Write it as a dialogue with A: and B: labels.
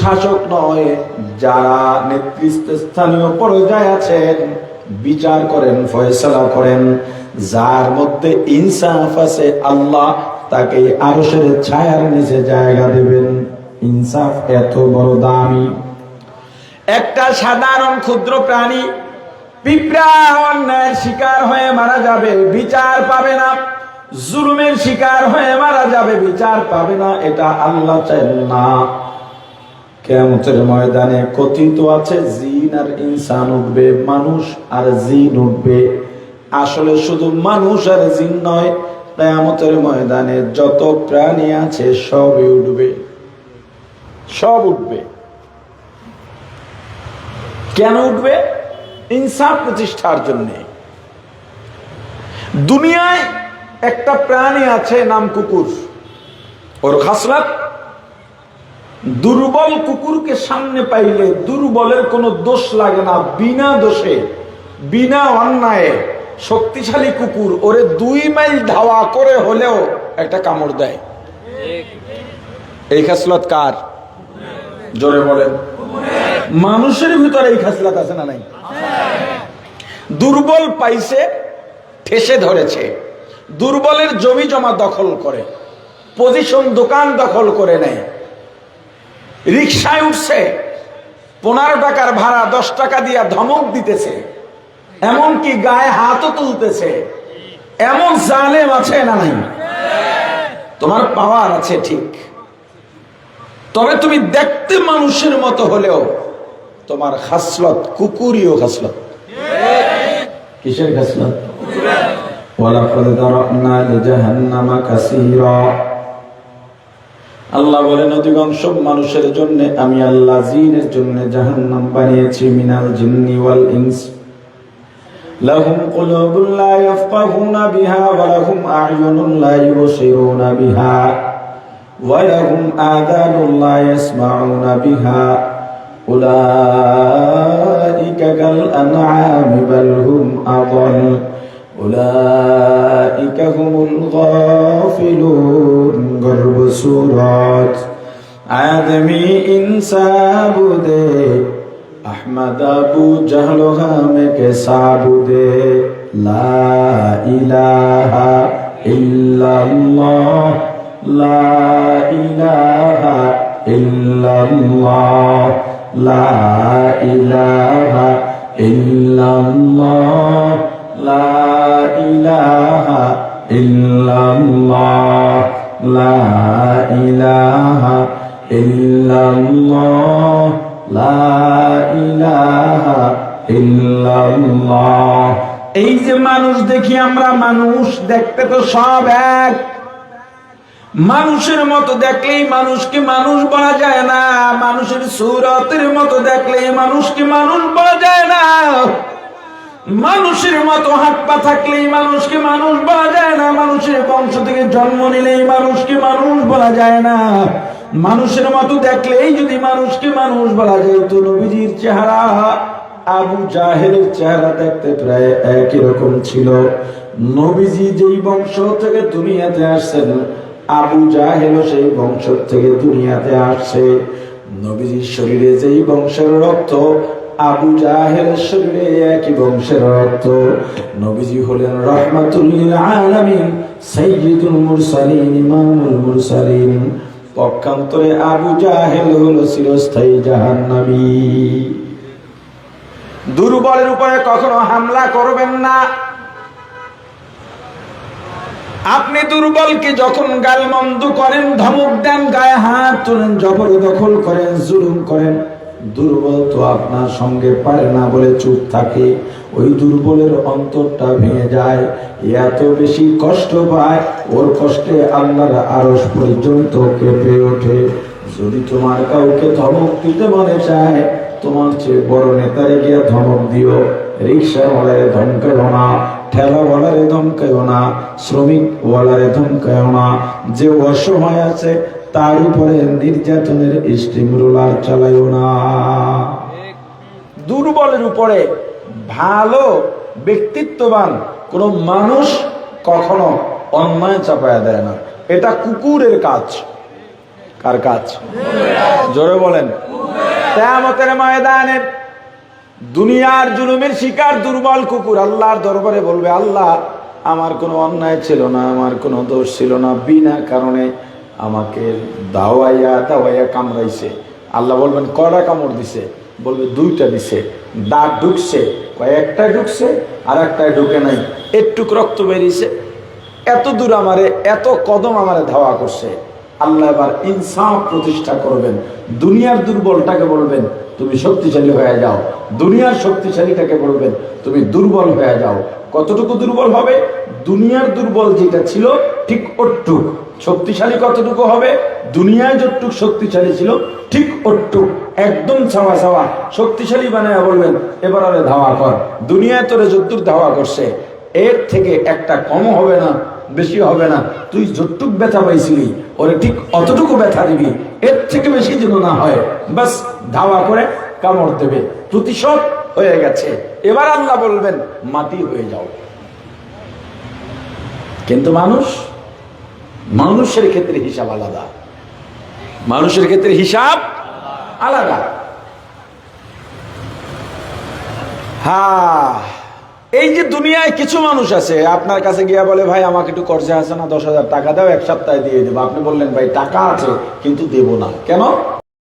A: শাসক নয়, যারা নেতৃস্থানীয় পর্যায়ে আছেন, বিচার করেন, ফয়সলা করেন। যার মধ্যে ইনসাফ আছে, আল্লাহ তাকে আরশের ছায়ার নিচে জায়গা দেবেন। ইনসাফ এত বড় দামি। একটা সাধারণ ক্ষুদ্র প্রাণী পিঁপড়া অন্যায়ের শিকার হয়ে মারা যাবে, বিচার পাবে না। জুলুমের শিকার হয়ে মারা যাবে, বিচার পাবে না, এটা আল্লাহ চান না। কেমতের ময়দানে কথিত আছে, জিন আর ইনসান উঠবে, মানুষ আর জিন উঠবে। আসলে শুধু মানুষ আর জিন নয়, কেয়ামতের ময়দানে যত প্রাণী আছে সবই উঠবে। সব উঠবে। কেন উঠবে? ইনসাফ প্রতিষ্ঠার জন্য। দুনিয়ায় একটা প্রাণী আছে, নাম কুকুর। ওর খাসলাত দুর্বল কুকুরকে সামনে পাইলে দুর্বলের কোনো দোষ লাগে না, বিনা দোষে, বিনা অন্যায়ে। শক্তিশালী কুকুর, ওরে দুই মাইল ধাওয়া করে হলেও একটা কামড় দেয়। এই খাসলত কার? জোরে বলেন। মানুষের ভিতরে এই খাসলাত আছে না নাই? দুর্বল পাইছে, ঠেসে ধরেছে। দুর্বলের জমি জমা দখল করে, পজিশন দোকান দখল করে নেয়। রিক্সায় উঠছে, পনেরো টাকার ভাড়া, দশ টাকা দিয়া ধমক দিতেছে। এমনকি গায়ে হাতও তুলতেছে। এমন জালেম আছে না নাই? তোমার পাওয়ার আছে ঠিক। তবে তুমি দেখতে মানুষের মতো হলেও তোমার খাসলত, কুকুরীয় খাসলত। কিসের খাসলত? ওয়ালাকাদ দারানা লিজাহান্নামা কাসীরা। আল্লাহ বলেন অধিকাংশ মানুষের জন্য আমি আল্লাহ জিনের জন্য জাহান্নাম বানিয়েছি মিনাল জিন্নি ওয়াল ইনস لهم قلوب لا يفقهون بها ولهم أعين لا يبصرون بها ولهم آذان لا يسمعون بها أولئك كالأنعام بل هم أضل أولئك هم الغافلون صورت آدمی انسان دے احمد ابو جہل و غم کسا دے لا اله الا الله لا اله الا الله لا اله الا الله لا اله الا الله ইল্লাল্লাহ। এই যে মানুষ দেখি আমরা, মানুষ দেখতে তো সব এক। মানুষের মতো দেখলেই মানুষকে মানুষ বলা যায় না। মানুষের সুরতের মতো দেখলেই মানুষকে মানুষ বলা যায় না। মানুষের মতো হাত পা থাকলেই মানুষকে মানুষ বলা যায় না। মানুষের বংশ থেকে জন্ম নিলেই মানুষকে মানুষ বলা যায় না। মানুষের মতো দেখলেই যদি মানুষকে মানুষ বলা যায়, তো নবীজির চেহারা, আবু জাহেলের চেহারা দেখতে প্রায় একই রকম ছিল। নবীজি যেই বংশ থেকে দুনিয়াতে আসছেন, আবু জাহেল সেই বংশ থেকে দুনিয়াতে আসছে। নবীজির শরীরে যেই বংশের রক্ত আবু জাহেলের শরীরে একই বংশের রক্ত। নবীজি হলেন রহমাতুল্লিল আলামিন, সাইয়্যিদুল মুরসালিন, ইমামুল মুরসালিন। পক্ষান্তরে আবু জাহেল হলো চিরস্থায়ী জাহান্নামী। দুর্বলের উপরে কখনো হামলা করবেন না। আপনি দুর্বলকে যখন গালমন্দ করেন, ধমক দেন, গায়ে হাত তোলেন জবরদখল করেন, জুলুম করেন দুর্বল তো আপনার সঙ্গে পারে না বলে চুপ থাকে। ওই দুর্বলের অন্তরটা ভেঙে যায়। এত বেশি কষ্ট পায়, ওর কষ্টে আল্লাহর আরস পর্যন্ত কেঁপে ওঠে। যদি তোমার কাউকে ধমক দিতে মনে চায়, তোমার চেয়ে বড় নেতারে গিয়ে ধমক দিও। রিক্সাওয়ালারে ধমকাইও না ঠেলাওয়ালারে ধমকাইও না, শ্রমিক ওয়ালারে ধমকাইও না। যে অসহায় আছে তার উপরে নির্যাতনের স্টিম রোলার চালাইও না। দুর্বলের উপরে ভালো ব্যক্তিত্ববান কোন মানুষ কখনো অন্যায় চাপায়া দেয় না। এটা কুকুরের কাজ। কার কাজ? জোরে বলেন। কেয়ামতের ময়দানে দুনিয়ার জুলুমের শিকার দুর্বল কুকুর আল্লাহর দরবারে বলবে, আল্লাহ, আমার কোনো অন্যায় ছিল না, আমার কোনো দোষ ছিল না। বিনা কারণে আমাকে দাওয়াইয়া দাওয়াইয়া কামড়াইছে। আল্লাহ বলবেন কড়া কামড় দিছে? বলবে, দুইটা দিছে। দাঁত ঢুকছে কয়েকটা ঢুকছে আর একটায় ঢুকে নাই। একটুক রক্ত বেরিয়েছে। এত দূর আমারে, এত কদম আমারে ধাওয়া করছে। আল্লাহ এবার ইনসাফ প্রতিষ্ঠা করবেন। দুনিয়ার দুর্বলটাকে বলবেন, তুমি শক্তিশালী হয়ে যাও। দুনিয়ার শক্তিশালীটাকে বলবেন, তুমি দুর্বল হয়ে যাও। কতটুকু দুর্বল হবে? দুনিয়ার দুর্বল যেটা ছিল, ঠিক ওটুক। শক্তিশালী কতটুকু হবে? দুনিয়ায় যতটুক শক্তিশালী ছিল, ঠিক ওটুক। একদম ছাওয়া ছাওয়া। শক্তিশালী বানায় বলবেন, এবার আরে ধাওয়া কর। দুনিয়ায় তোরে যদ্দুর ধাওয়া করছে। এর থেকে একটা কম হবে না। বেশি হবে না। তুই যতটুক ব্যথা পাইছিলি, ওরে ঠিক অতটুকু ব্যথা দিবি। এর থেকে বেশি যেন না হয়। বাস, ধাওয়া করে কামড় দেবে। প্রতিশোধ হয়ে গেছে। এবার আল্লাহ বলবেন, মাটি হয়ে যাও। কিন্তু মানুষ, মানুষের ক্ষেত্রে হিসাব আলাদা। মানুষের ক্ষেত্রে হিসাব আলাদা। হ্যাঁ এই যে দুনিয়ায় কিছু মানুষ আছে, আপনার কাছে গিয়া বলে, ভাই, আমাকে একটু কর্জা আছে না, দশ হাজার টাকা দাও, এক সপ্তাহে দিয়ে দেবো। আপনি বললেন, ভাই, টাকা আছে, কিন্তু দেব না। কেন?